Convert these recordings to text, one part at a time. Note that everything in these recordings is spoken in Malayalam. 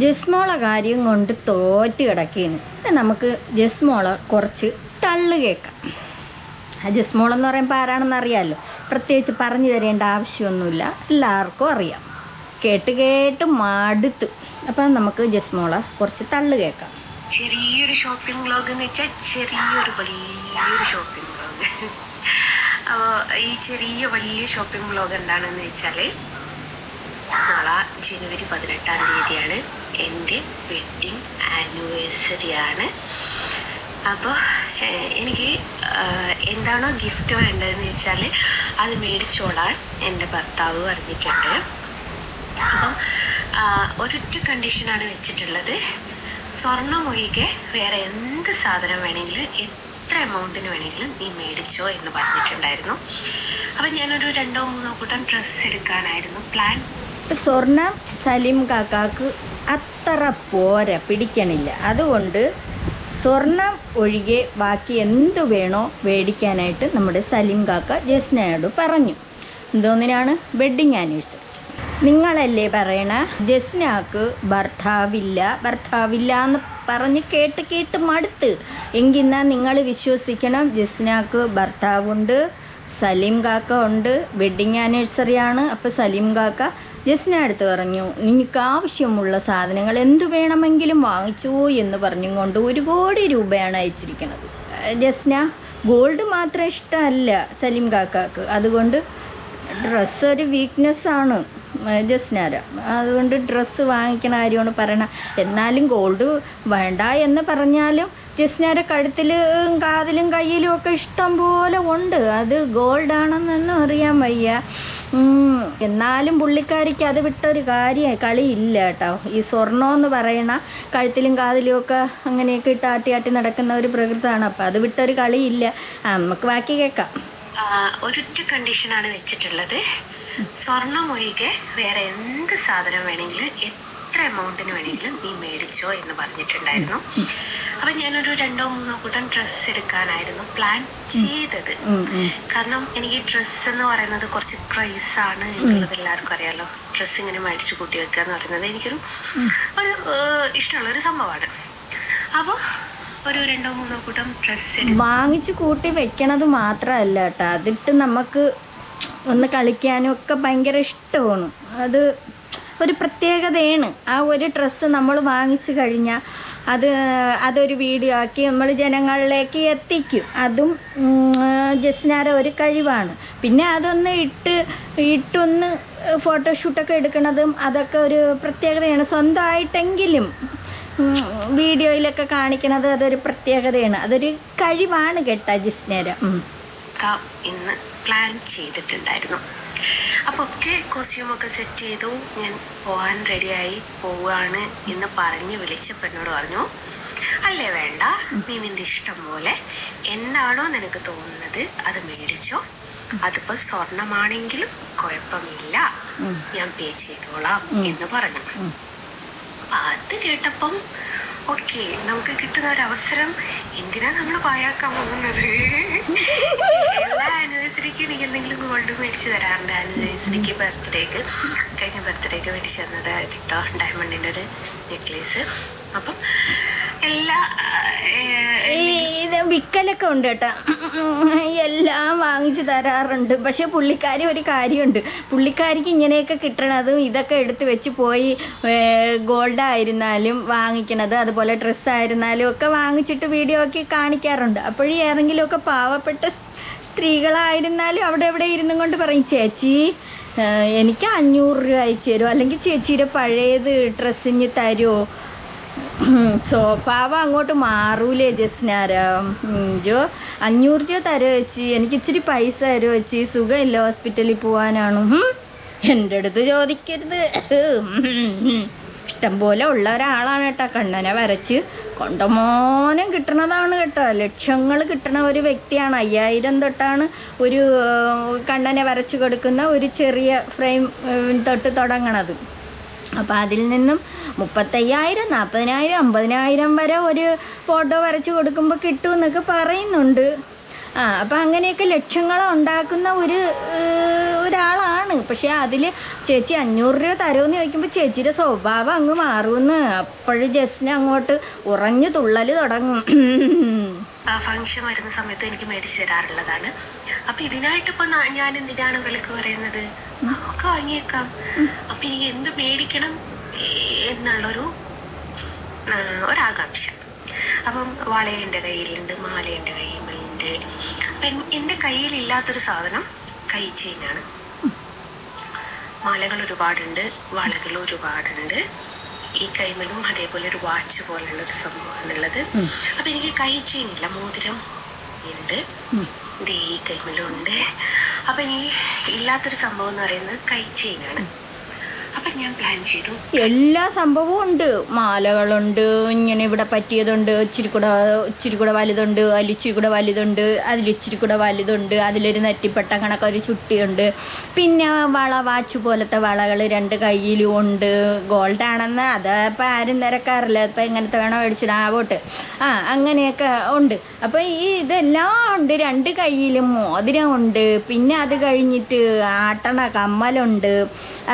ജസ്മോള കാര്യം കൊണ്ട് തോറ്റ് കിടക്കുകയാണ് നമുക്ക് ജസ്മോള കുറച്ച് തള്ളു കേൾക്കാം. ആ ജസ്മോൾ എന്ന് പറയുമ്പോൾ ആരാണെന്ന് അറിയാമല്ലോ പ്രത്യേകിച്ച് പറഞ്ഞു തരേണ്ട ആവശ്യമൊന്നുമില്ല. എല്ലാവർക്കും അറിയാം. കേട്ട് കേട്ട് മടുത്തു. അപ്പം നമുക്ക് ജസ്മോള കുറച്ച് തള്ളു കേൾക്കാം. ചെറിയൊരു ഷോപ്പിംഗ് വ്ളോഗ് എന്ന് വെച്ചാൽ ചെറിയൊരു വലിയൊരു ഷോപ്പിംഗ് വ്ളോഗ് അപ്പോൾ ഈ ചെറിയ വലിയ ഷോപ്പിംഗ് ബ്ലോഗ് എന്താണെന്ന് വെച്ചാൽ നാളെ ജനുവരി പതിനെട്ടാം തീയതിയാണ് എന്റെ വെഡ്ഡിങ് ആനിവേഴ്സറി ആണ്. അപ്പോൾ എനിക്ക് എന്താണോ ഗിഫ്റ്റ് വേണ്ടതെന്ന് വെച്ചാൽ അത് മേടിച്ചോളാൻ എന്റെ ഭർത്താവ് പറഞ്ഞിട്ടുണ്ട്. അപ്പം ഒരൊറ്റ കണ്ടീഷനാണ് വെച്ചിട്ടുള്ളത്. സ്വർണം ഒഴികെ വേറെ എന്ത് സാധനം വേണമെങ്കിലും എത്ര എമൗണ്ടിന് വേണമെങ്കിലും നീ മേടിച്ചോ എന്ന് പറഞ്ഞിട്ടുണ്ടായിരുന്നു. അപ്പം ഞാനൊരു രണ്ടോ മൂന്നോ കൂട്ടം ഡ്രസ്സ് എടുക്കാനായിരുന്നു പ്ലാൻ സ്വർണം സലീം കാക്കാക്ക് അത്ര പോര പിടിക്കണില്ല. അതുകൊണ്ട് സ്വർണം ഒഴികെ ബാക്കി എന്തു വേണോ മേടിക്കാനായിട്ട് നമ്മുടെ സലീം കാക്ക ജസ്നയോട് പറഞ്ഞു. എന്തോന്നിനാണ് വെഡ്ഡിങ് ആനിവേഴ്സറി നിങ്ങളല്ലേ പറയണ? ജസ്നാക്ക് ഭർത്താവില്ല ഭർത്താവില്ല എന്ന് പറഞ്ഞ് കേട്ട് കേട്ട് മടുത്ത്. എങ്കിന്നാ നിങ്ങൾ വിശ്വസിക്കണം? ജസ്നാക്ക് ഭർത്താവുണ്ട് സലീം കാക്ക ഉണ്ട് വെഡ്ഡിങ് ആനിവേഴ്സറി ആണ്. അപ്പോൾ സലീം കാക്ക ജസ്ന അടുത്ത് പറഞ്ഞു നിനക്ക് ആവശ്യമുള്ള സാധനങ്ങൾ എന്തു വേണമെങ്കിലും വാങ്ങിച്ചോ എന്ന് പറഞ്ഞുകൊണ്ട് ഒരു കോടി രൂപയാണ് അയച്ചിരിക്കുന്നത്. ജസ്ന ഗോൾഡ് മാത്രം ഇഷ്ടമല്ല സലീം കാക്കാക്ക്. അതുകൊണ്ട് ഡ്രസ്സ് ഒരു വീക്ക്നെസ് ആണ് ജസ്നാര. അതുകൊണ്ട് ഡ്രസ്സ് വാങ്ങിക്കണ കാര്യമാണ് പറയണ. എന്നാലും ഗോൾഡ് വേണ്ട എന്ന് പറഞ്ഞാലും ജസ്നാര കഴുത്തിലും കാതിലും കയ്യിലും ഒക്കെ ഇഷ്ടം പോലെ ഉണ്ട്. അത് ഗോൾഡാണെന്നൊന്നും അറിയാൻ വയ്യ. എന്നാലും പുള്ളിക്കാരിക്ക് അത് വിട്ടൊരു കാര്യം കളിയില്ല കേട്ടോ. ഈ സ്വർണം എന്ന് പറയണ കഴുത്തിലും കാതിലും ഒക്കെ അങ്ങനെയൊക്കെ ഇട്ട് ആട്ടി ആട്ടി നടക്കുന്ന ഒരു പ്രകൃതമാണ്. അപ്പം അത് വിട്ടൊരു കളിയില്ല. നമുക്ക് ബാക്കി കേക്കാം ഒരൊറ്റ കണ്ടീഷനാണ് വെച്ചിട്ടുള്ളത്. സ്വർണം ഒഴികെ വേറെ എന്ത് സാധനം വേണമെങ്കിലും എത്ര എമൗണ്ടിന് വേണമെങ്കിലും നീ മേടിച്ചോ എന്ന് പറഞ്ഞിട്ടുണ്ടായിരുന്നു. അപ്പൊ ഞാനൊരു രണ്ടോ മൂന്നോ കൂട്ടം ഡ്രസ്സ് എടുക്കാനായിരുന്നു പ്ലാൻ ചെയ്തത്. കാരണം എനിക്ക് ഡ്രസ്സ് എന്ന് പറയുന്നത് കുറച്ച് ക്രൈസ് ആണ് എന്നുള്ളത് എല്ലാവർക്കും അറിയാലോ. ഡ്രസ്സ് ഇങ്ങനെ മേടിച്ചു കൂട്ടി വെക്കുക എന്ന് പറയുന്നത് എനിക്കൊരു ഒരു ഇഷ്ടമുള്ള ഒരു സംഭവമാണ്. അപ്പോൾ ഒരു രണ്ടോ മൂന്നോ കൂട്ടം ഡ്രസ്സ് വാങ്ങിച്ചു കൂട്ടി വെക്കണത് മാത്രമല്ല കേട്ടോ. അതിട്ട് നമുക്ക് ഒന്ന് കളിക്കാനും ഒക്കെ ഭയങ്കര ഇഷ്ടമാണ്. അത് ഒരു പ്രത്യേകതയാണ്. ആ ഒരു ഡ്രസ്സ് നമ്മൾ വാങ്ങിച്ചു കഴിഞ്ഞാൽ അത് അതൊരു വീഡിയോ ആക്കി നമ്മൾ ജനങ്ങളിലേക്ക് എത്തിക്കും. അതും ജസ്നാര ഒരു കഴിവാണ്. പിന്നെ അതൊന്ന് ഇട്ട് ഇട്ടൊന്ന് ഫോട്ടോഷൂട്ടൊക്കെ എടുക്കണതും അതൊക്കെ ഒരു പ്രത്യേകതയാണ്. സ്വന്തമായിട്ടെങ്കിലും വീഡിയോയിലൊക്കെ കാണിക്കുന്നത് അതൊരു പ്രത്യേകതയാണ്. അതൊരു കഴിവാണ് കേട്ടാ ജിസ്നേര ഇന്ന് പ്ലാൻ ചെയ്തിട്ടുണ്ടായിരുന്നു. അപ്പോൾ ഒക്കെ കോസ്റ്റ്യൂമൊക്കെ സെറ്റ് ചെയ്തു. ഞാൻ പോകാൻ റെഡിയായി പോവുകയാണ് എന്ന് പറഞ്ഞ് വിളിച്ചപ്പോൾ എന്നോട് പറഞ്ഞു അല്ലേ വേണ്ട നീ നിന്റെ ഇഷ്ടം പോലെ എന്താണോ നിനക്ക് തോന്നുന്നത് അത് മേടിച്ചോ. അതിപ്പോ സ്വർണമാണെങ്കിലും കുഴപ്പമില്ല. ഞാൻ പേ ചെയ്തോളാം എന്ന് പറഞ്ഞു. അത് കേട്ടപ്പം ഓക്കെ നമുക്ക് കിട്ടുന്ന ഒരു അവസരം എന്തിനാ നമ്മൾ പായാക്കാൻ പോകുന്നത്? എല്ലാ ആനിവേഴ്സറിക്കും എനിക്ക് എന്തെങ്കിലും ഗോൾഡ് മേടിച്ച് തരാറുണ്ട്. ആനിവേഴ്സറിക്ക് ബർത്ത്ഡേക്ക് കഴിഞ്ഞ ബർത്ത്ഡേക്ക് മേടിച്ച് തന്നത് കേട്ടോ ഡയമണ്ടിന്റെ ഒരു നെക്ലേസ് അപ്പം എല്ലാ വിക്കലൊക്കെ ഉണ്ട് കേട്ടോ. എല്ലാം വാങ്ങിച്ചു തരാറുണ്ട്. പക്ഷെ പുള്ളിക്കാരി ഒരു കാര്യമുണ്ട്. പുള്ളിക്കാരിക്ക് ഇങ്ങനെയൊക്കെ കിട്ടണതും ഇതൊക്കെ എടുത്ത് വെച്ച് പോയി ഗോൾഡ് ആയിരുന്നാലും വാങ്ങിക്കണത് അതുപോലെ ഡ്രസ്സ് ആയിരുന്നാലും ഒക്കെ വാങ്ങിച്ചിട്ട് വീഡിയോ ഒക്കെ കാണിക്കാറുണ്ട്. അപ്പോഴും ഏതെങ്കിലുമൊക്കെ പാവപ്പെട്ട സ്ത്രീകളായിരുന്നാലും അവിടെ എവിടെ ഇരുന്നും കൊണ്ട് പറയും ചേച്ചി എനിക്ക് അഞ്ഞൂറ് രൂപ അയച്ചു തരുമോ അല്ലെങ്കിൽ ചേച്ചിയുടെ പഴയത് ഡ്രസ്സിന് തരുമോ സ്വഭാവം അങ്ങോട്ട് മാറൂലേ ജസ്നാര ജോ അഞ്ഞൂറ് രൂപ തരോ വെച്ചി എനിക്ക് ഇച്ചിരി പൈസ തരോ വെച്ചി സുഖമില്ല ഹോസ്പിറ്റലിൽ പോകാനാണ് എന്റെ അടുത്ത് ചോദിക്കരുത്. ഇഷ്ടം പോലെ ഉള്ള ഒരാളാണ് കേട്ടോ കണ്ണനെ വരച്ച്. കൊണ്ടമോനം കിട്ടണതാണ് കേട്ടോ. ലക്ഷങ്ങൾ കിട്ടണ ഒരു വ്യക്തിയാണ്. അയ്യായിരം തൊട്ടാണ് ഒരു കണ്ണനെ വരച്ച് കൊടുക്കുന്ന ഒരു ചെറിയ ഫ്രെയിം തൊട്ട് തുടങ്ങണത്. അപ്പോൾ അതിൽ നിന്നും മുപ്പത്തയ്യായിരം നാൽപ്പതിനായിരം അമ്പതിനായിരം വരെ ഒരു ഫോട്ടോ വരച്ച് കൊടുക്കുമ്പോൾ കിട്ടുമെന്നൊക്കെ പറയുന്നുണ്ട്. ആ അപ്പം അങ്ങനെയൊക്കെ ലക്ഷങ്ങൾ ഉണ്ടാക്കുന്ന ഒരു ഒരാളാണ്. പക്ഷേ അതിൽ ചേച്ചി അഞ്ഞൂറ് രൂപ തരുമെന്ന് ചോദിക്കുമ്പോൾ ചേച്ചിയുടെ സ്വഭാവം അങ്ങ് മാറുമെന്ന് അപ്പോഴും ജസ്റ്റിന് അങ്ങോട്ട് ഉറഞ്ഞു തുള്ളൽ തുടങ്ങും. ഫംഗ്ഷൻ വരുന്ന സമയത്ത് എനിക്ക് മേടിച്ചു തരാറുള്ളതാണ്. അപ്പം ഇതിനായിട്ടിപ്പോൾ ഞാൻ എന്തിനാണ് വിലക്ക് പറയുന്നത്? നമുക്ക് വാങ്ങിയേക്കാം. അപ്പൊ എനിക്ക് എന്ത് മേടിക്കണം എന്നുള്ളൊരു ഒരാകാംക്ഷ. അപ്പം വള എന്റെ കയ്യിലുണ്ട് മാല എന്റെ കയ്യിലുണ്ട് എന്റെ എന്റെ കയ്യിലില്ലാത്തൊരു സാധനം കൈ ചെയിനാണ് മാലകൾ ഒരുപാടുണ്ട് വളകൾ ഒരുപാടുണ്ട്. ഈ കൈമലും അതേപോലെ ഒരു വാച്ച് പോലെയുള്ള ഒരു സംഭവമാണുള്ളത്. അപ്പൊ എനിക്ക് കൈ ചെയിനില്ല മോതിരം ഉണ്ട്. ഈ കൈമലുണ്ട് അപ്പൊ ഇനി ഇല്ലാത്തൊരു സംഭവം എന്ന് പറയുന്നത് കൈ ചെയിനാണ്. എല്ലാ സംഭവവും ഉണ്ട്. മാലകളുണ്ട് ഇങ്ങനെ ഇവിടെ പറ്റിയതുണ്ട് ഇച്ചിരി കൂടെ ഇച്ചിരി കൂടെ വലുതുണ്ട് അതിൽ ഇച്ചിരി കൂടെ വലുതുണ്ട് അതിൽ ഇച്ചിരി കൂടെ വലുതുണ്ട് അതിലൊരു നെറ്റിപ്പട്ട കണക്കൊരു ചുട്ടിയുണ്ട്. പിന്നെ വള വാച്ച് പോലത്തെ വളകൾ രണ്ട് കയ്യിലും ഉണ്ട്. ഗോൾഡ് ആണെന്ന് അത് ഇപ്പം ആരും നിരക്കാറില്ല ഇപ്പം എങ്ങനത്തെ വേണോ മേടിച്ചിടാൻ പോട്ട്. ആ അങ്ങനെയൊക്കെ ഉണ്ട്. അപ്പോൾ ഈ ഇതെല്ലാം ഉണ്ട്. രണ്ട് കയ്യിലും മോതിരം ഉണ്ട്. പിന്നെ അത് കഴിഞ്ഞിട്ട് ആട്ടണ കമ്മലുണ്ട്.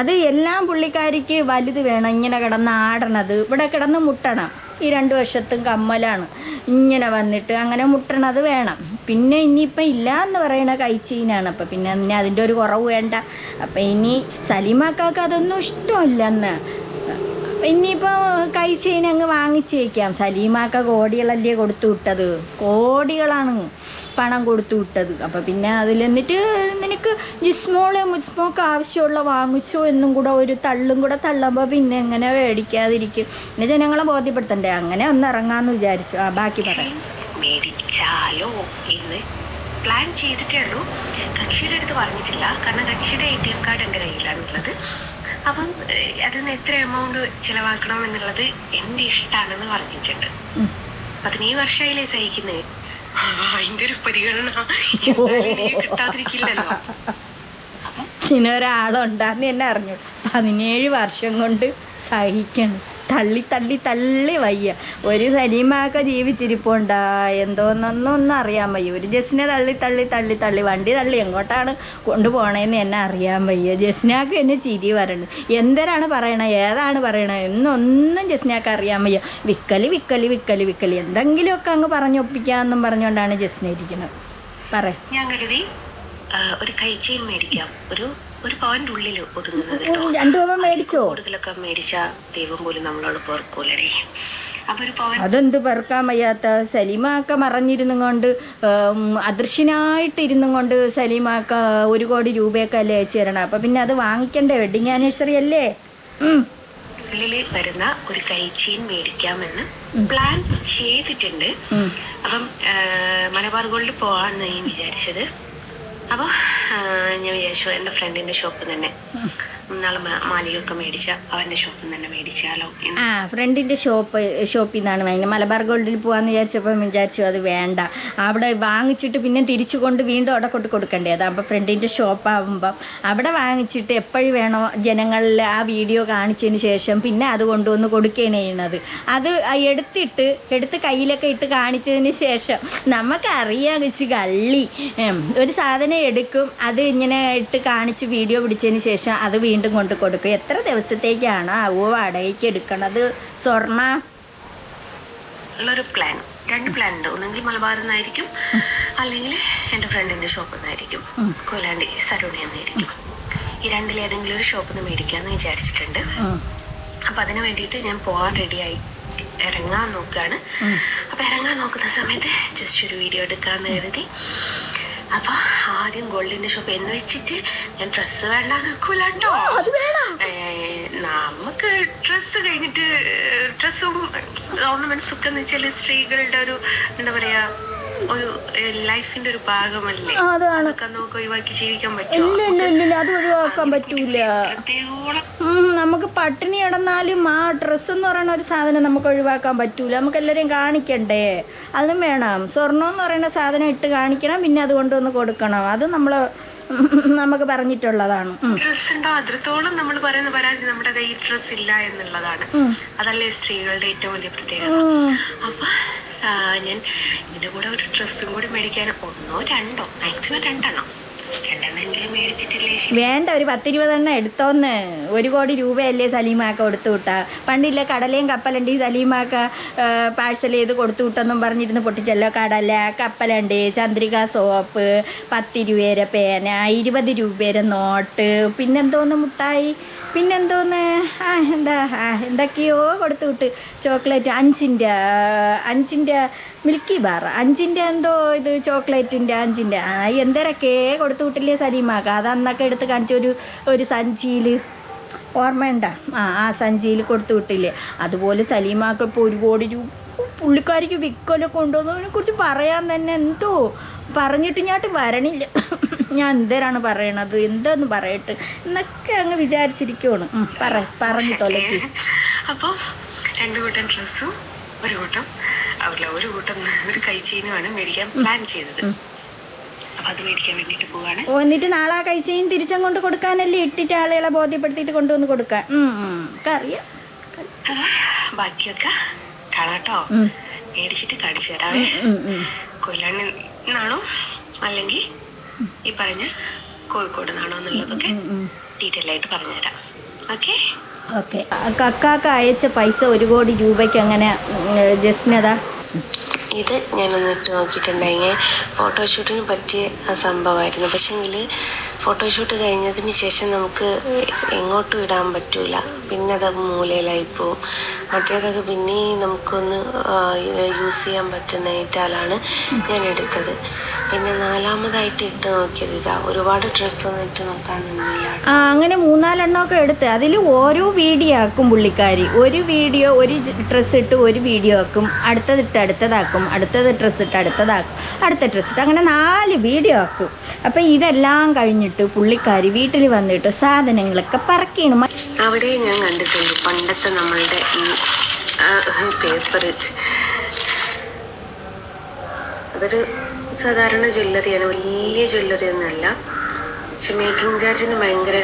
അത് എല്ലാം പുള്ളിക്കാരിക്ക് വലുത് വേണം ഇങ്ങനെ കിടന്ന് ആടണത്. ഇവിടെ കിടന്ന് മുട്ടണം. ഈ രണ്ട് വശത്തും കമ്മലാണ്. ഇങ്ങനെ വന്നിട്ട് അങ്ങനെ മുട്ടണത് വേണം. പിന്നെ ഇനിയിപ്പം ഇല്ല എന്ന് പറയണ കൈച്ചീനാണ് അപ്പം പിന്നെ ഇനി അതിന്റെ ഒരു കുറവ് വേണ്ട. അപ്പം ഇനി സലീമാക്കാക്ക് അതൊന്നും ഇഷ്ടമല്ലെന്ന്. ഇനിയിപ്പോൾ കൈ ചെയിൻ അങ്ങ് വാങ്ങിച്ചേക്കാം. സലീമാക്ക കോടികളല്ലേ കൊടുത്തു വിട്ടത്. കോടികളാണ്. പണം കൊടുത്തു വിട്ടത്. അപ്പം പിന്നെ അതിൽ എന്നിട്ട് നിനക്ക് ജിസ്മോൾ മുസ്മോക്ക് ആവശ്യമുള്ള വാങ്ങിച്ചോ എന്നും കൂടെ ഒരു തള്ളും കൂടെ തള്ളുമ്പോൾ പിന്നെ എങ്ങനെ മേടിക്കാതിരിക്കും? പിന്നെ ജനങ്ങളെ ബോധ്യപ്പെടുത്തണ്ടേ? അങ്ങനെ ഒന്ന് ഇറങ്ങാമെന്ന് വിചാരിച്ചു. ആ ബാക്കി പറയാം. മേടിച്ചാലോ എന്ന് പ്ലാൻ ചെയ്തിട്ടേ ഉള്ളൂ. കക്ഷിയുടെ അടുത്ത് പറഞ്ഞിട്ടില്ല. കാരണം കക്ഷിയുടെ എ ടി എം കാർഡ് എന്റെ കയ്യിലാണുള്ളത്. അപ്പം അതിന് എത്ര എമൗണ്ട് ചിലവാക്കണം എന്നുള്ളത് എന്റെ ഇഷ്ടമാണെന്ന് പറഞ്ഞിട്ടുണ്ട്. പതിനേഴ് വർഷമായില്ലേ സഹിക്കുന്നത് അതിന്റെ ഒരു പരിഗണന കിട്ടാതിരിക്കില്ലല്ലോ. ഇങ്ങനെ ഒരാളുണ്ടാന്ന് തന്നെ അറിഞ്ഞു. പതിനേഴ് വർഷം കൊണ്ട് സഹിക്കണം. തള്ളി തള്ളി തള്ളി വയ്യ. ഒരു സനീമാക്ക ജീവിച്ചിരിപ്പുണ്ടാ. എന്തോന്നൊന്നും അറിയാൻ വയ്യ. ഒരു ജസ്നെ തള്ളി തള്ളി തള്ളി തള്ളി വണ്ടി തള്ളി എങ്ങോട്ടാണ് കൊണ്ടുപോകണേന്ന് എന്നെ അറിയാൻ വയ്യ. ജസ്നാക്ക് എന്നെ ചിരി വരണ്ട്. എന്തരാണ് പറയണത് ഏതാണ് പറയണത് എന്നൊന്നും ജസ്നാക്ക് അറിയാൻ വയ്യ. വിക്കലി വിക്കലി വിക്കലി വിക്കലി. എന്തെങ്കിലുമൊക്കെ അങ്ങ് പറഞ്ഞൊപ്പിക്കാമെന്നും പറഞ്ഞുകൊണ്ടാണ് ജസ്ന ഇരിക്കുന്നത്. പറ. ഞാൻ കരുതി ഒരു കൈ ചെയിൻ മേടിക്കാം. ഒരു ഒരു പവന്റെ ഉള്ളിൽ ഒതുങ്ങുന്നത് രണ്ടു മേടിച്ചോ? കൂടുതലൊക്കെ മേടിച്ച ദൈവം പോലും നമ്മളോട് പേർക്കൂലടേ അതെന്ത് പെറുക്കാൻ വയ്യാത്ത? സലീമാക്ക മറഞ്ഞിരുന്നു കൊണ്ട് അദൃശ്യനായിട്ടിരുന്നു കൊണ്ട് സലീമാക്ക ഒരു കോടി രൂപയൊക്കെ അല്ലേ അയച്ചു തരണം. അപ്പം പിന്നെ അത് വാങ്ങിക്കണ്ടേ? വെഡിങ് ആനിവേഴ്സറി അല്ലേ? ഉള്ളിൽ ഉള്ളിൽ വരുന്ന ഒരു കൈച്ചീൻ മേടിക്കാമെന്ന് പ്ലാൻ ചെയ്തിട്ടുണ്ട്. അപ്പം മലബാർ ഗോൾഡ് പോവാന്ന് വിചാരിച്ചത്. അപ്പോൾ ഞാൻ വിചാരിച്ചു എന്റെ ഫ്രണ്ടിന്റെ ഷോപ്പിൽ തന്നെ നാളെ മാലികൊക്കെ മേടിച്ച അവന്റെ ഷോപ്പിൽ തന്നെ മേടിച്ചാലോ ആ ഫ്രണ്ടിന്റെ ഷോപ്പ് ഷോപ്പിൽ നിന്നാണ് വാങ്ങിയത്. മലബാർ ഗോൾഡിൽ പോകാമെന്ന് വിചാരിച്ചപ്പം വിചാരിച്ചു അത് വേണ്ട. അവിടെ വാങ്ങിച്ചിട്ട് പിന്നെ തിരിച്ചു കൊണ്ട് വീണ്ടും അവിടെ കൊണ്ട് കൊടുക്കണ്ടേ. അതാകുമ്പോൾ ഫ്രണ്ടിന്റെ ഷോപ്പാകുമ്പം അവിടെ വാങ്ങിച്ചിട്ട് എപ്പോഴും വേണോ ജനങ്ങളിൽ ആ വീഡിയോ കാണിച്ചതിന് ശേഷം പിന്നെ അത് കൊണ്ടുവന്ന് കൊടുക്കുകയാണ് ചെയ്യുന്നത്. അത് എടുത്തിട്ട് എടുത്ത് കയ്യിലൊക്കെ ഇട്ട് കാണിച്ചതിന് ശേഷം നമുക്കറിയാം വെച്ച് കള്ളി. ഒരു സാധനം എടുക്കും. അത് ഇങ്ങനെ ഇട്ട് കാണിച്ച് വീഡിയോ പിടിച്ചതിന് ശേഷം അത് വീണ്ടും കൊണ്ട് കൊടുക്കും. എത്ര ദിവസത്തേക്കാണ് ആവോ വാടകയ്ക്ക് എടുക്കണത്? സ്വർണ? ഉള്ളൊരു പ്ലാൻ രണ്ട് പ്ലാൻ ഉണ്ട്. ഒന്നെങ്കിൽ മലബാറിൽ നിന്നായിരിക്കും. അല്ലെങ്കിൽ എന്റെ ഫ്രണ്ടിന്റെ ഷോപ്പിൽ നിന്നായിരിക്കും. കൊല്ലാണ്ടി സരൂണി എന്നായിരിക്കും ഈ രണ്ടിലേതെങ്കിലും ഒരു ഷോപ്പിൽ നിന്ന് മേടിക്കാമെന്ന് വിചാരിച്ചിട്ടുണ്ട്. അപ്പം അതിന് വേണ്ടിയിട്ട് ഞാൻ പോകാൻ റെഡിയായി ഇറങ്ങാൻ നോക്കുകയാണ് അപ്പം ഇറങ്ങാൻ നോക്കുന്ന സമയത്ത് ജസ്റ്റ് ഒരു വീഡിയോ എടുക്കാമെന്ന് കരുതി. അപ്പോൾ ആദ്യം ഗോൾഡിന്റെ ഷോപ്പ് എന്ന് വെച്ചിട്ട് ഞാൻ ഡ്രസ്സ് വേണ്ട വെക്കൂലോ നമുക്ക് ഡ്രസ്സ് കഴിഞ്ഞിട്ട് ഡ്രസ്സും ഓർണമെന്റ്സ് ഒക്കെ എന്ന് വെച്ചാൽ സ്ത്രീകളുടെ ഒരു എന്താ പറയാ ഒരു ലൈഫിന്റെ ഒരു ഭാഗമല്ലേ? അതാണ്. അതൊക്കെ നമുക്ക് ഒഴിവാക്കി ജീവിക്കാൻ പറ്റുമോ പറ്റൂല. പ്രത്യേകോളം നമുക്ക് പട്ടിണി കിടന്നാലും ആ ഡ്രസ്സ് എന്ന് പറയുന്ന ഒരു സാധനം നമുക്ക് ഒഴിവാക്കാൻ പറ്റൂല. നമുക്ക് എല്ലാവരെയും കാണിക്കണ്ടേ? അതും വേണം. സ്വർണം എന്ന് പറയുന്ന സാധനം ഇട്ട് കാണിക്കണം പിന്നെ അത് കൊണ്ടുവന്ന് കൊടുക്കണം. അത് നമ്മൾ നമുക്ക് പറഞ്ഞിട്ടുള്ളതാണ്. ഡ്രസ് ഉണ്ടോ? അത്രത്തോളം നമ്മൾ പറയുന്ന പരാതി നമ്മുടെ കയ്യിൽ ഡ്രസ് ഇല്ല എന്നുള്ളതാണ്. അതല്ലേ സ്ത്രീകളുടെ ഏറ്റവും വലിയ പ്രത്യേകത. അപ്പൊ ഞാൻ ഇതിന്റെ കൂടെ ഒരു ഡ്രസ്സും കൂടി മേടിക്കാൻ ഒന്നോ രണ്ടോ മാക്സിമം രണ്ടെണ്ണം. വേണ്ട ഒരു പത്തിരുപതെണ്ണം എടുത്തോന്ന്. ഒരു കോടി രൂപയല്ലേ സലീമാക്ക കൊടുത്തു വിട്ടാ. പണ്ടില്ല കടലയും കപ്പലുണ്ട് സലീമാക്ക പാഴ്സൽ ചെയ്ത് കൊടുത്തു വിട്ടെന്നും പറഞ്ഞിരുന്ന് പൊട്ടിച്ചല്ലോ. കടല കപ്പലുണ്ട് ചന്ദ്രിക സോപ്പ് പത്ത് പേന ഇരുപത് രൂപയുടെ നോട്ട്. പിന്നെന്തോന്ന് മുട്ടായി? പിന്നെന്തോന്ന്? ആ എന്താ ആ എന്തൊക്കെയോ കൊടുത്തു വിട്ട്. ചോക്ലേറ്റ് അഞ്ചിന്റെ അഞ്ചിന്റെ മിൽക്കി ബാർ. അഞ്ചിന്റെ എന്തോ ഇത് ചോക്ലേറ്റിന്റെ അഞ്ചിന്റെ. എന്തരൊക്കെ കൊടുത്തു വിട്ടില്ലേ സലീമാക്ക? അത് അന്നൊക്കെ എടുത്ത് കാണിച്ചൊരു ഒരു സഞ്ചിയിൽ. ഓർമ്മയുണ്ട? ആ ആ സഞ്ചിയിൽ കൊടുത്തു വിട്ടില്ലേ? അതുപോലെ സലീമാക്ക ഇപ്പോൾ ഒരു കോടി രൂപ പുള്ളിക്കാരിക്ക് വിക്കലൊക്കെ കൊണ്ടുവന്നതിനെ കുറിച്ച് പറയാൻ തന്നെ എന്തോ പറഞ്ഞിട്ട് ഞാട്ട് വരണില്ല. ഞാൻ എന്തേരാണ് പറയണത്? എന്താന്ന് പറയട്ടെ? എന്നൊക്കെ അങ്ങ് വിചാരിച്ചിരിക്കുവാണ്. പറ പറഞ്ഞു തൊലക്കി. അപ്പൊ രണ്ടു കൂട്ടം ഡ്രസ്സും ഒരു കൂട്ടം അല്ല ഒരു കൂട്ടം ഒരു കൈച്ചീനുമാണ് മേടിക്കാൻ പ്ലാൻ ചെയ്തത്. എന്നിട്ട് നാളെ ആ കഴിച്ചയും തിരിച്ചങ്ങോട്ട് കൊടുക്കാനല്ലേ ഇട്ടിട്ട് ആളുകളെ ബോധ്യപ്പെടുത്തിയിട്ട് കൊണ്ടുവന്ന് കൊടുക്കാൻ അറിയാം ബാക്കിയൊക്കെ കാണാട്ടോ ഉം, മേടിച്ചിട്ട് കാണിച്ചു തരാവേ. കൊല്ലാണ്ട് നിന്നാണോ അല്ലെങ്കിൽ ഈ പറഞ്ഞ കോഴിക്കോട് നിന്നാണോ എന്നുള്ളതൊക്കെ. ഡീറ്റെയിൽ ആയിട്ട് പറഞ്ഞുതരാം. ഓക്കെ? ഓക്കെ. കക്കാക്ക് അയച്ച പൈസ ഒരു കോടി രൂപയ്ക്ക് അങ്ങനെ ജസ്നതാ ഇത് ഞാനൊന്ന് ഇട്ട് നോക്കിയിട്ടുണ്ടെങ്കിൽ ഫോട്ടോഷൂട്ടിന് പറ്റിയ സംഭവമായിരുന്നു. പക്ഷേങ്കിൽ ഫോട്ടോഷൂട്ട് കഴിഞ്ഞതിന് ശേഷം നമുക്ക് എങ്ങോട്ട് ഇടാൻ പറ്റൂല. പിന്നെ അത് മൂലയിലായി പോവും. മറ്റേതൊക്കെ പിന്നെയും നമുക്കൊന്ന് യൂസ് ചെയ്യാൻ പറ്റുന്ന ഇട്ടാലാണ് ഞാൻ എടുത്തത്. പിന്നെ നാലാമതായിട്ട് ഇട്ട് നോക്കിയത് ഇതാ. ഒരുപാട് ഡ്രസ്സൊന്നും ഇട്ട് നോക്കാൻ നിന്നില്ല. അങ്ങനെ മൂന്നാലെണ്ണമൊക്കെ എടുത്ത് അതിൽ ഓരോ വീഡിയോ ആക്കും പുള്ളിക്കാരി. ഒരു വീഡിയോ ഒരു ഡ്രസ്സ് ഇട്ട് ഒരു വീഡിയോ ആക്കും. അടുത്തതിട്ട് അടുത്തതാക്കും. അടുത്തത് ഡ്രസ്സ് ഇട്ട് അടുത്തതാക്കും. അടുത്ത ഡ്രസ്സ് ഇട്ട് അങ്ങനെ നാല് വീഡിയോ ആക്കും. അപ്പം ഇതെല്ലാം കഴിഞ്ഞിട്ട് പുള്ളിക്കാരി വീട്ടിൽ വന്നിട്ട് സാധനങ്ങളൊക്കെ പറക്കണം. അവിടെ ഞാൻ കണ്ടിട്ടുണ്ട് പണ്ടത്തെ നമ്മളുടെ ഈ പേപ്പർ അതൊരു സാധാരണ ജ്വല്ലറിയാണ് വലിയ ജ്വല്ലറി ഒന്നുമല്ല പക്ഷെ മേക്കിംഗ് ചാർജിന് ഭയങ്കര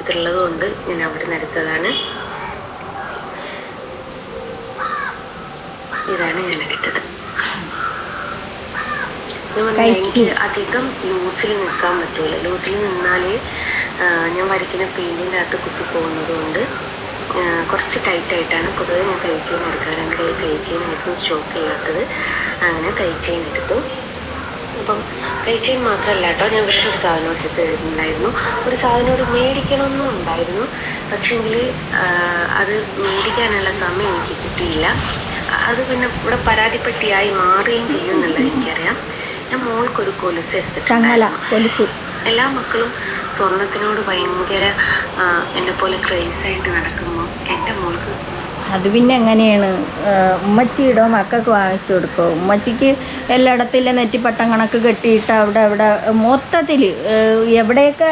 ഇതുള്ളതുകൊണ്ട് ഇതുള്ളത് കൊണ്ട് ഞാൻ അവിടെ നിന്ന് എടുത്തതാണ്. ഇതാണ് ഞാൻ എടുത്തത്. എനിക്ക് അധികം ലൂസിൽ നിൽക്കാൻ പറ്റൂല. ലൂസിൽ നിന്നാലേ ഞാൻ വരയ്ക്കുന്ന പെയിന്റിന്റെ അകത്ത് കുത്തി പോകുന്നത് കൊണ്ട് കുറച്ച് ടൈറ്റായിട്ടാണ് പൊതുവെ ഞാൻ കൈ ചെയിൻ എടുക്കാറ് എന്റെ കയ്യിൽ കഴിച്ചെയിനായിരുന്നു സ്റ്റോക്ക് ഇല്ലാത്തത് അങ്ങനെ കൈ ചെയിൻ എടുത്തു അപ്പം കൈ ചെയിൻ മാത്രമല്ല കേട്ടോ ഞാൻ വേറൊരു സാധനം എടുത്ത് എഴുതുന്നുണ്ടായിരുന്നു. ഒരു സാധനം ഒരു മേടിക്കണമെന്നും ഉണ്ടായിരുന്നു. പക്ഷെങ്കിൽ അത് മേടിക്കാനുള്ള സമയം എനിക്ക് കിട്ടിയില്ല. അത് പിന്നെ ഇവിടെ പരാതിപ്പെട്ടിയായി മാറുകയും ചെയ്യുന്നുള്ളത് എനിക്കറിയാം. ഞാൻ മോൾക്കൊരു കൊലുസ് ചങ്ങല എടുത്തിട്ടുണ്ടായിരുന്നു കൊലുസു. എല്ലാ മക്കളും സ്വർണത്തിനോട് ഭയങ്കര എന്നെ പോലെ ക്രേസായിട്ട് നടക്കുമ്പോൾ എന്റെ മോൾക്ക് അത് പിന്നെ എങ്ങനെയാണ്? ഉമ്മച്ചി ഉമ്മച്ചിയിടോ മക്കൾക്ക് വാങ്ങിച്ചു കൊടുക്കോ? ഉമ്മച്ചിക്ക് എല്ലായിടത്തിലെ നെറ്റിപ്പട്ടം കണക്ക് കെട്ടിയിട്ട് അവിടെ അവിടെ മൊത്തത്തിൽ എവിടെയൊക്കെ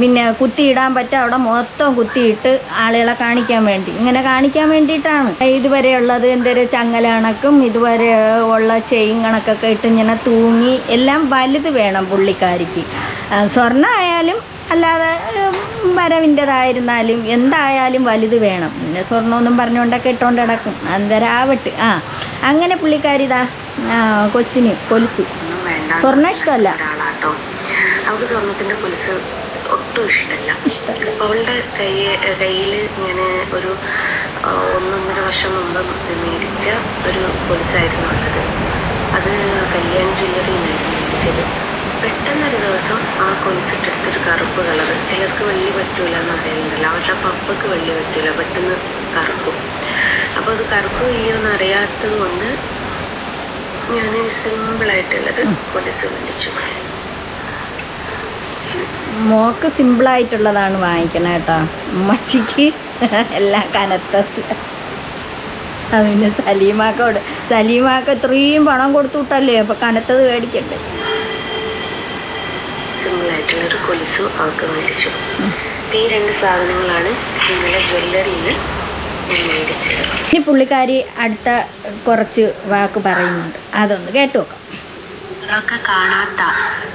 പിന്നെ കുത്തിയിടാൻ പറ്റും അവിടെ മൊത്തം കുത്തിയിട്ട് ആളുകളെ കാണിക്കാൻ വേണ്ടി. ഇങ്ങനെ കാണിക്കാൻ വേണ്ടിയിട്ടാണ്. ഇതുവരെ ഉള്ളത് എന്തൊരു ചങ്ങല കണക്കും ഇതുവരെ ഉള്ള ചെയിൻ കണക്കൊക്കെ ഇട്ട് ഇങ്ങനെ തൂങ്ങി എല്ലാം വലുത് വേണം പുള്ളിക്കാരിക്ക്. സ്വർണമായാലും അല്ലാതെ വരവിന്റെതായിരുന്നാലും എന്തായാലും വലുത് വേണം. പിന്നെ സ്വർണമൊന്നും പറഞ്ഞുകൊണ്ടൊക്കെ ഇട്ടുകൊണ്ട് കിടക്കും അന്തരാവട്ട്. ആ അങ്ങനെ പുള്ളിക്കാരിതാ കൊച്ചിന് കൊലുസ് സ്വർണം സ്വർണം ഇഷ്ടമല്ല. ഒരാളാട്ടോ. അവൾക്ക് സ്വർണത്തിന്റെ കൊലുസ് ഒട്ടും ഇഷ്ടമല്ല. അപ്പോൾ അവളുടെ കൈ കയ്യിൽ ഞാൻ ഒരു ഒന്നൊന്നര വർഷം മുമ്പ് മേടിച്ച ഒരു കൊലുസായിരുന്നു ഉള്ളത്. അത് കല്യാൺ ജ്വല്ലറി മേടിച്ചത്. പെട്ടെന്നൊരു ദിവസം ആ കൊലുസിട്ടെടുത്തൊരു കറുപ്പ് കളറ് ചിലർക്ക് വെള്ളി പറ്റൂല എന്ന് അറിയുന്നുണ്ടല്ലോ അവരുടെ പപ്പക്ക് വെള്ളി പറ്റൂല. പെട്ടെന്ന് കറുക്കും. അപ്പോൾ അത് കറുപ്പ് ചെയ്യുമെന്ന് അറിയാത്തത് കൊണ്ട് ഞാൻ സിമ്പിളായിട്ടുള്ളത് കൊലുസ് മേടിച്ചു മോക്ക് സിമ്പിളായിട്ടുള്ളതാണ് വാങ്ങിക്കണം കേട്ടോ ഉമ്മച്ചിക്ക് എല്ലാം കനത്തത്. അതിന് സലീമാക്കോട് സലീമാക്ക ഇത്രയും പണം കൊടുത്തു വിട്ടല്ലേ? അപ്പം കനത്തത് മേടിക്കണ്ടേ? സിമ്പിളായിട്ടുള്ളൊരു കൊലുസും അവൾക്ക് മേടിച്ചു. ഈ രണ്ട് സാധനങ്ങളാണ് ഇന്നലെ ജ്വല്ലറിയിൽ ഞാൻ മേടിച്ചത്. ഇനി പുള്ളിക്കാരി അടുത്ത കുറച്ച് വാക്ക് പറയുന്നുണ്ട്. അതൊന്ന് കേട്ടു നോക്കാം. ഒക്കെ കാണാത്ത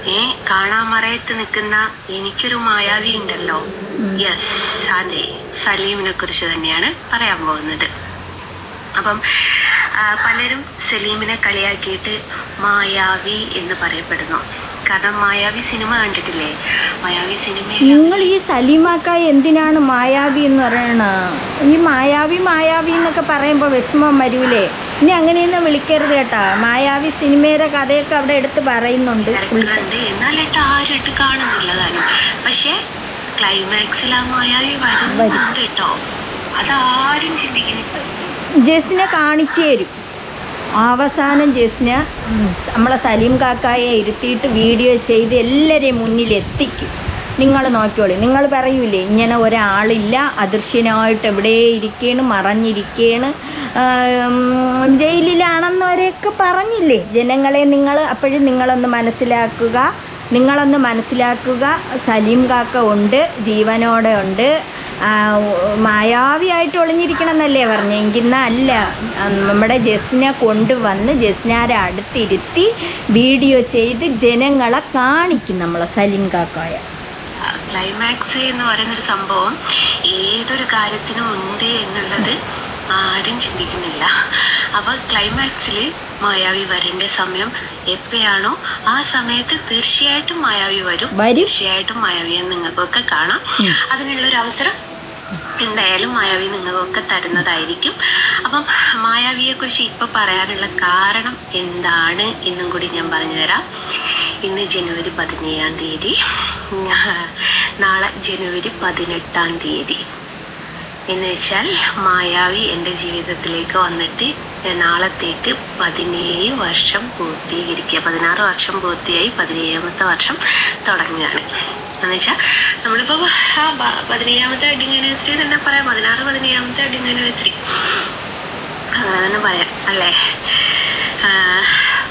ഏ കാണാമറയത്ത് നിൽക്കുന്ന എനിക്കൊരു മായാവി ഉണ്ടല്ലോ. യെസ് അതെ. സലീമിനെ കുറിച്ച് തന്നെയാണ് പറയാൻ പോകുന്നത്. അപ്പം പലരും സലീമിനെ കളിയാക്കിയിട്ട് മായാവി എന്ന് പറയപ്പെടുന്നു. കാരണം മായാവി സിനിമ കണ്ടിട്ടില്ലേ? മായാവി സിനിമ നിങ്ങൾ ഈ സലീമാക്ക എന്തിനാണ് മായാവി എന്ന് പറയണ? ഈ മായാവി മായാവി എന്നൊക്കെ പറയുമ്പോൾ വിഷമം വരൂലേ? ഇനി അങ്ങനെയൊന്നും വിളിക്കരുത് കേട്ടാ. മായാവി സിനിമയുടെ കഥയൊക്കെ അവിടെ എടുത്ത് പറയുന്നുണ്ട്. എന്നാലേട്ടാ എന്നാലിട്ട് ആരും ഇട്ട് കാണുന്നില്ല താനും ക്ലൈമാക്സിൽ ആ മായാവി വരുന്നുണ്ട് കേട്ടോ. അതാരും ചിന്തിക്കുന്നില്ല. ജെസിനെ കാണിച്ചു തരും. അവസാനം ജെസ്സിന് നമ്മളെ സലീം കാക്കായെ ഇരുത്തിയിട്ട് വീഡിയോ ചെയ്ത് എല്ലാവരെയും മുന്നിൽ എത്തിക്കും നിങ്ങൾ നോക്കിയോളി നിങ്ങൾ പറയൂലേ ഇങ്ങനെ ഒരാളില്ല അദൃശ്യനായിട്ട് എവിടെ ഇരിക്കുകയാണ് മറഞ്ഞിരിക്കുകയാണ് ജയിലിലാണെന്നവരെയൊക്കെ പറഞ്ഞില്ലേ? ജനങ്ങളെ നിങ്ങൾ അപ്പോഴും നിങ്ങളൊന്ന് മനസ്സിലാക്കുക. നിങ്ങളൊന്ന് മനസ്സിലാക്കുക. സലീം കാക്ക ഉണ്ട് ജീവനോടെ ഉണ്ട്. മായാവിയായിട്ട് ഒളിഞ്ഞിരിക്കണം എന്നല്ലേ പറഞ്ഞു? എങ്കിൽ അല്ല നമ്മുടെ ജസ്നെ കൊണ്ടുവന്ന് ജസ്നാരെ അടുത്തിരുത്തി വീഡിയോ ചെയ്ത് ജനങ്ങളെ കാണിക്കും നമ്മളെ സലിം കാക്കായ. ക്ലൈമാക്സ് എന്ന് പറയുന്നൊരു സംഭവം ഏതൊരു കാര്യത്തിനും ഉണ്ട് എന്നുള്ളത് ആരും ചിന്തിക്കുന്നില്ല. അപ്പോൾ ക്ലൈമാക്സിൽ മായാവി വരേണ്ട സമയം എപ്പോഴാണോ ആ സമയത്ത് തീർച്ചയായിട്ടും മായാവി വരും. തീർച്ചയായിട്ടും മായാവിയെ നിങ്ങൾക്കൊക്കെ കാണാം. അതിനുള്ള ഒരു അവസരം എന്തായാലും മായാവി നിങ്ങൾക്കൊക്കെ തരുന്നതായിരിക്കും. അപ്പം മായാവിയെക്കുറിച്ച് ഇപ്പൊ പറയാനുള്ള കാരണം എന്താണ് എന്നും കൂടി ഞാൻ പറഞ്ഞുതരാം. ഇന്ന് ജനുവരി പതിനേഴാം തീയതി. നാളെ ജനുവരി പതിനെട്ടാം തീയതി. എന്ന് വെച്ചാൽ മായാവി എന്റെ ജീവിതത്തിലേക്ക് വന്നിട്ട് നാളത്തേക്ക് പതിനേഴ് വർഷം പൂർത്തീകരിക്കുക. പതിനാറ് വർഷം പൂർത്തിയായി പതിനേഴാമത്തെ വർഷം തുടങ്ങുകയാണ്. എന്ന് വെച്ചാൽ നമ്മളിപ്പോൾ പതിനേഴാമത്തെ വെഡിങ് ആനിവേഴ്സറി തന്നെ പറയാം. പതിനാറ് പതിനേഴാമത്തെ വെഡിങ് ആനിവേഴ്സറി അങ്ങനെ തന്നെ പറയാം അല്ലേ?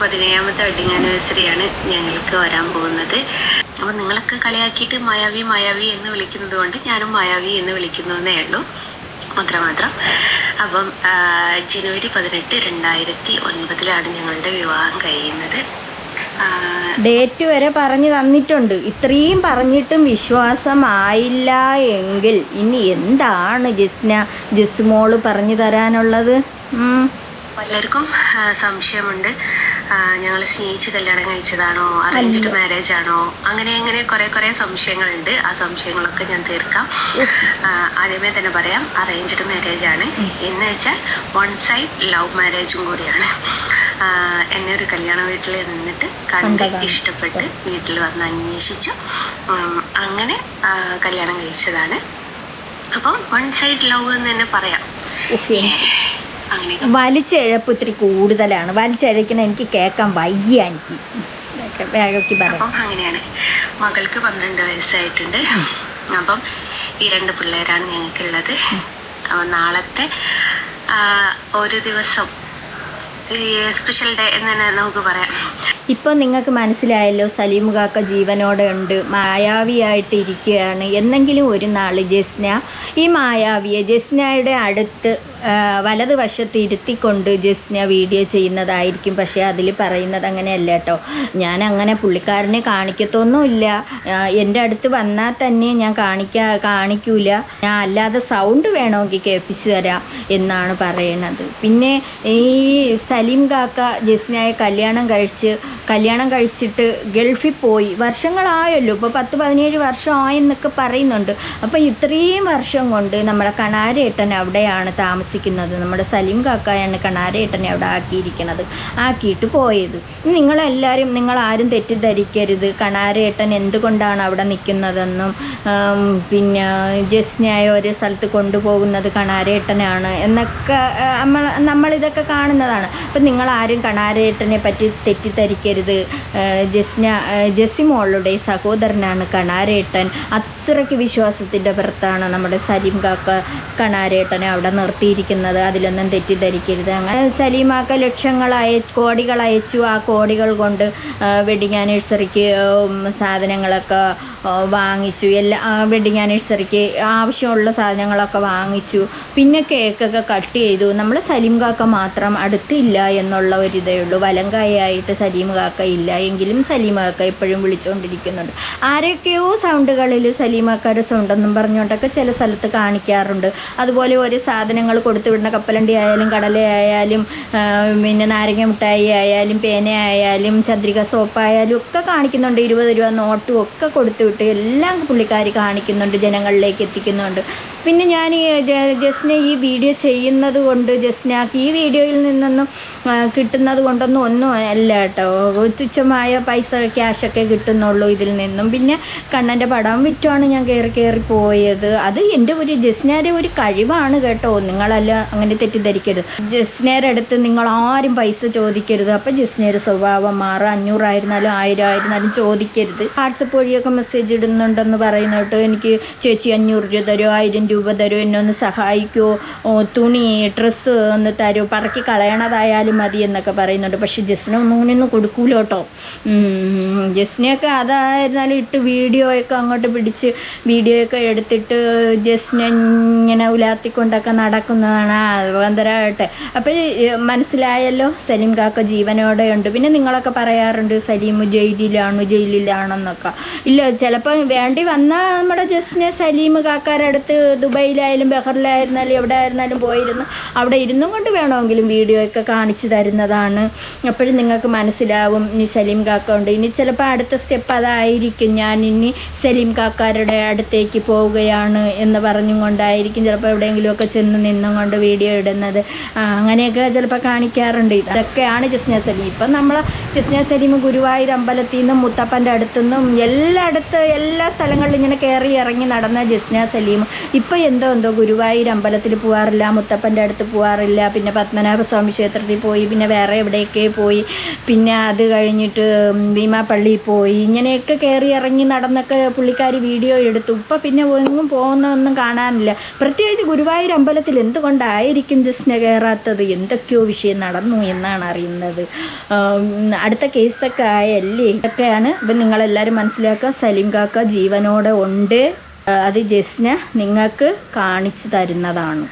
പതിനേഴാമത്തെ വെഡിങ് ആനിവേഴ്സറിയാണ് ഞങ്ങൾക്ക് വരാൻ പോകുന്നത്. അപ്പം നിങ്ങളൊക്കെ കളിയാക്കിയിട്ട് മായാവി മായാവി എന്ന് വിളിക്കുന്നത് കൊണ്ട് ഞാനും മായാവി എന്ന് വിളിക്കുന്നു എന്നേ ഉള്ളൂ. മാത്രമാത്രം അപ്പം ജനുവരി പതിനെട്ട് രണ്ടായിരത്തി ഒൻപതിലാണ് ഞങ്ങളുടെ വിവാഹം കഴിയുന്നത്. ഡേറ്റ് വരെ പറഞ്ഞു തന്നിട്ടുണ്ട്. ഇത്രയും പറഞ്ഞിട്ടും വിശ്വാസമായില്ല എങ്കിൽ ഇനി എന്താണ് ജസ്ന ജസ് മോൾ പറഞ്ഞു തരാനുള്ളത്? ഉം. പലർക്കും സംശയമുണ്ട്. ഞങ്ങൾ സ്നേഹിച്ച് കല്യാണം കഴിച്ചതാണോ? അറേഞ്ച്ഡ് മാരേജ് ആണോ അങ്ങനെ അങ്ങനെ കുറെ കുറെ സംശയങ്ങളുണ്ട്. ആ സംശയങ്ങളൊക്കെ ഞാൻ തീർക്കാം. ആദ്യമേ തന്നെ പറയാം അറേഞ്ച്ഡ് മാരേജ് ആണ് എന്ന് വെച്ചാൽ വൺ സൈഡ് ലവ് മാരേജും കൂടിയാണ്. എന്നെ ഒരു കല്യാണ വീട്ടിൽ നിന്നിട്ട് കണ്ട് ഇഷ്ടപ്പെട്ട് വീട്ടിൽ വന്ന് അന്വേഷിച്ചു. അങ്ങനെ കല്യാണം കഴിച്ചതാണ്. അപ്പം വൺ സൈഡ് ലവ് എന്ന് തന്നെ പറയാം. വലിച്ചഴപ്പ് ഇത്തിരി കൂടുതലാണ്. വലിച്ചഴക്കണ എനിക്ക് കേൾക്കാൻ വയ്യ എനിക്ക്. അങ്ങനെയാണ്. മകൾക്ക് പന്ത്രണ്ട് വയസ്സായിട്ടുണ്ട്. അപ്പം ഈ രണ്ട് പിള്ളേരാണ് ഞങ്ങൾക്കുള്ളത്. അപ്പം നാളത്തെ ഒരു ദിവസം സ്പെഷ്യൽ ഡേ എന്ന് തന്നെ നമുക്ക് പറയാം. ഇപ്പം നിങ്ങൾക്ക് മനസ്സിലായല്ലോ സലീം കാക്ക ജീവനോടെ ഉണ്ട്. മായാവിയായിട്ട് ഇരിക്കുകയാണ്. എന്നെങ്കിലും ഒരു നാൾ ജസ്ന. ഈ മായാവിയെ ജസ്നയുടെ അടുത്ത് വലതുവശത്ത് ഇരുത്തിക്കൊണ്ട് ജസ്ന വീഡിയോ ചെയ്യുന്നതായിരിക്കും. പക്ഷേ അതിൽ പറയുന്നത് അങ്ങനെയല്ല കേട്ടോ. ഞാൻ അങ്ങനെ പുള്ളിക്കാരനെ കാണിക്കത്തൊന്നുമില്ല. എന്റെ അടുത്ത് വന്നാൽ തന്നെ ഞാൻ കാണിക്കാ കാണിക്കൂല. ഞാൻ അല്ലാതെ സൗണ്ട് വേണമെങ്കിൽ കേൾപ്പിച്ചു തരാം എന്നാണ് പറയണത്. പിന്നെ ഈ സലീം കാക്ക ജസ്നയെ കല്യാണം കഴിച്ച് കല്യാണം കഴിച്ചിട്ട് ഗൾഫിൽ പോയി. വർഷങ്ങളായല്ലോ. ഇപ്പോൾ പത്ത് പതിനേഴ് വർഷമായെന്നൊക്കെ പറയുന്നുണ്ട്. അപ്പോൾ ഇത്രയും വർഷം കൊണ്ട് നമ്മളെ കണാരേട്ടൻ അവിടെയാണ് താമസിക്കുന്നത്. നമ്മുടെ സലീം കാക്കായാണ് കണാരേട്ടനെ അവിടെ ആക്കിയിരിക്കുന്നത് ആക്കിയിട്ട് പോയത്. നിങ്ങളെല്ലാവരും നിങ്ങൾ ആരും തെറ്റിദ്ധരിക്കരുത്. കണാരേട്ടൻ എന്തുകൊണ്ടാണ് അവിടെ നിൽക്കുന്നതെന്നും പിന്നെ ജസ്നയായ ഒരു സ്ഥലത്ത് കൊണ്ടുപോകുന്നത് കണാരേട്ടനാണ് എന്നൊക്കെ നമ്മൾ നമ്മളിതൊക്കെ കാണുന്നതാണ്. അപ്പം നിങ്ങളാരും കണാരേട്ടനെ പറ്റി തെറ്റിദ്ധരിക്കരുത്. ജസ്ന ജസിമോളുടെ സഹോദരനാണ് കണാരേട്ടൻ. അത്രയ്ക്ക് വിശ്വാസത്തിന്റെ പുറത്താണ് നമ്മുടെ സലീം കാക്ക കണാരേട്ടനെ അവിടെ നിർത്തിയിരിക്കുന്നത് അതിലൊന്നും തെറ്റിദ്ധരിക്കരുത്. സലീമാക്ക ലക്ഷങ്ങൾ അയ കോടികൾ അയച്ചു ആ കോടികൾ കൊണ്ട് വെഡിങ് ആനിവേഴ്സറിക്ക് സാധനങ്ങളൊക്കെ വാങ്ങിച്ചു. എല്ലാ വെഡിങ് ആനിവേഴ്സറിക്ക് ആവശ്യമുള്ള സാധനങ്ങളൊക്കെ വാങ്ങിച്ചു. പിന്നെ കേക്കൊക്കെ കട്ട് ചെയ്തു. നമ്മൾ സലീം കാക്ക മാത്രം അടുത്തില്ല എന്നുള്ള ഒരു ഇതേ ഉള്ളൂ. വലങ്കായായിട്ട് സലീം കാക്ക ഇല്ല എങ്കിലും സലീം കാക്ക എപ്പോഴും വിളിച്ചുകൊണ്ടിരിക്കുന്നുണ്ട് ആരൊക്കെയോ സൗണ്ടുകളിൽ സലീം കാക്കയുടെ സൗണ്ടെന്നും പറഞ്ഞുകൊണ്ടൊക്കെ ചില സ്ഥലത്ത് കാണിക്കാറുണ്ട്. അതുപോലെ ഒരു സാധനങ്ങൾ കൊടുത്തു വിടുന്ന കപ്പലണ്ടി ആയാലും കടല ആയാലും പിന്നെ നാരങ്ങ മിഠായി ആയാലും പേന ആയാലും ചന്ദ്രിക സോപ്പായാലും ഒക്കെ കാണിക്കുന്നുണ്ട്. ഇരുപത് രൂപ നോട്ടും ഒക്കെ കൊടുത്തു വിട്ട് എല്ലാം പുള്ളിക്കാരി കാണിക്കുന്നുണ്ട് ജനങ്ങളിലേക്ക് എത്തിക്കുന്നുണ്ട്. പിന്നെ ഞാൻ ഈ ജസ്ന ഈ വീഡിയോ ചെയ്യുന്നത് കൊണ്ട് ജസ്നാക്ക് ഈ വീഡിയോയിൽ നിന്നൊന്നും കിട്ടുന്നത് കൊണ്ടൊന്നും ഒന്നും അല്ല കേട്ടോ. തുച്ഛമായ പൈസ ക്യാഷൊക്കെ കിട്ടുന്നുള്ളൂ ഇതിൽ നിന്നും. പിന്നെ കണ്ണന്റെ പടം വിറ്റുമാണ് ഞാൻ കയറി കയറി പോയത്. അത് എന്റെ ഒരു ജസ്നയുടെ ഒരു കഴിവാണ് കേട്ടോ. നിങ്ങളല്ല അങ്ങനെ തെറ്റിദ്ധരിക്കരുത്. ജസ്നയുടെ അടുത്ത് നിങ്ങൾ ആരും പൈസ ചോദിക്കരുത്. അപ്പം ജസ്നയുടെ സ്വഭാവം മാറും. അഞ്ഞൂറായിരുന്നാലും ആയിരം ആയിരുന്നാലും ചോദിക്കരുത്. വാട്സപ്പ് വഴിയൊക്കെ മെസ്സേജ് ഇടുന്നുണ്ടെന്ന് പറയുന്ന കേട്ടോ എനിക്ക് ചേച്ചി അഞ്ഞൂറ് രൂപ തരുമോ? ആയിരം തരുമോ എന്നെ ഒന്ന് സഹായിക്കൂ തുണി ഡ്രസ്സ് ഒന്ന് തരൂ പറക്കി കളയണതായാലും മതി എന്നൊക്കെ പറയുന്നുണ്ട്. പക്ഷെ ജസ്ന ഒന്നും കൊടുക്കൂല കേട്ടോ. ജസ്നയൊക്കെ അതായിരുന്നാലും ഇട്ട് വീഡിയോ ഒക്കെ അങ്ങോട്ട് പിടിച്ച് വീഡിയോ ഒക്കെ എടുത്തിട്ട് ജസ്ന ഇങ്ങനെ ഉലാത്തിക്കൊണ്ടൊക്കെ നടക്കുന്നതാണ് അന്തരമാകട്ടെ അപ്പോൾ മനസ്സിലായല്ലോ സലീം കാക്ക ജീവനോടെ ഉണ്ട്. പിന്നെ നിങ്ങളൊക്കെ പറയാറുണ്ട് സലീം ജയിലിലാണ് ജയിലിലാണെന്നൊക്കെ ഇല്ല ചിലപ്പോൾ വേണ്ടി വന്നാൽ നമ്മുടെ ജസ്നെ സലീം കാക്കാരടുത്ത് ദുബൈയിലായാലും ബഹറിലായിരുന്നാലും എവിടെ ആയിരുന്നാലും പോയിരുന്നു. അവിടെ ഇരുന്നും കൊണ്ട് വേണമെങ്കിലും വീഡിയോ ഒക്കെ കാണിച്ചു തരുന്നതാണ്. അപ്പോഴും നിങ്ങൾക്ക് മനസ്സിലാവും ഇനി സലീം കാക്ക ഉണ്ട് ഇനി ചിലപ്പോൾ അടുത്ത സ്റ്റെപ്പ് അതായിരിക്കും. ഞാൻ ഇനി സലീം കാക്കാരുടെ അടുത്തേക്ക് പോവുകയാണ് എന്ന് പറഞ്ഞും കൊണ്ടായിരിക്കും ചിലപ്പോൾ എവിടെയെങ്കിലുമൊക്കെ ചെന്ന് നിന്നും കൊണ്ട് വീഡിയോ ഇടുന്നത്. അങ്ങനെയൊക്കെ ചിലപ്പോൾ കാണിക്കാറുണ്ട്. ഇതൊക്കെയാണ് ജസ്ന സലീം. ഇപ്പം നമ്മൾ ജസ്ന സലീം ഗുരുവായൂർ അമ്പലത്തിൽ നിന്നും മുത്തപ്പന്റെ അടുത്തുനിന്നും എല്ലായിടത്ത് എല്ലാ സ്ഥലങ്ങളിലും ഇങ്ങനെ കയറി ഇറങ്ങി നടന്ന ജസ്ന സലീം. ഇപ്പം എന്തോ എന്തോ ഗുരുവായൂർ അമ്പലത്തിൽ പോകാറില്ല മുത്തപ്പന്റെ അടുത്ത് പോകാറില്ല പിന്നെ പത്മനാഭസ്വാമി ക്ഷേത്രത്തിൽ പോയി പിന്നെ വേറെ എവിടെയൊക്കെ പോയി പിന്നെ അത് കഴിഞ്ഞിട്ട് ഭീമാപ്പള്ളിയിൽ പോയി ഇങ്ങനെയൊക്കെ കയറി ഇറങ്ങി നടന്നൊക്കെ പുള്ളിക്കാരി വീഡിയോ എടുത്തു. ഇപ്പം പിന്നെ എങ്ങും പോകുന്നൊന്നും കാണാനില്ല. പ്രത്യേകിച്ച് ഗുരുവായൂർ അമ്പലത്തിൽ എന്തുകൊണ്ടായിരിക്കും ജസ്ന കയറാത്തത്? എന്തൊക്കെയോ വിഷയം നടന്നു എന്നാണ് അറിയുന്നത്. അടുത്ത കേസൊക്കെ ആയല്ലേ? ഇതൊക്കെയാണ്. ഇപ്പം നിങ്ങളെല്ലാവരും മനസ്സിലാക്കുക. സലീം കാക്ക ജീവനോടെ ഉണ്ട്. അത് ജസ്ന നിങ്ങൾക്ക് കാണിച്ചു തരുന്നതാണ്.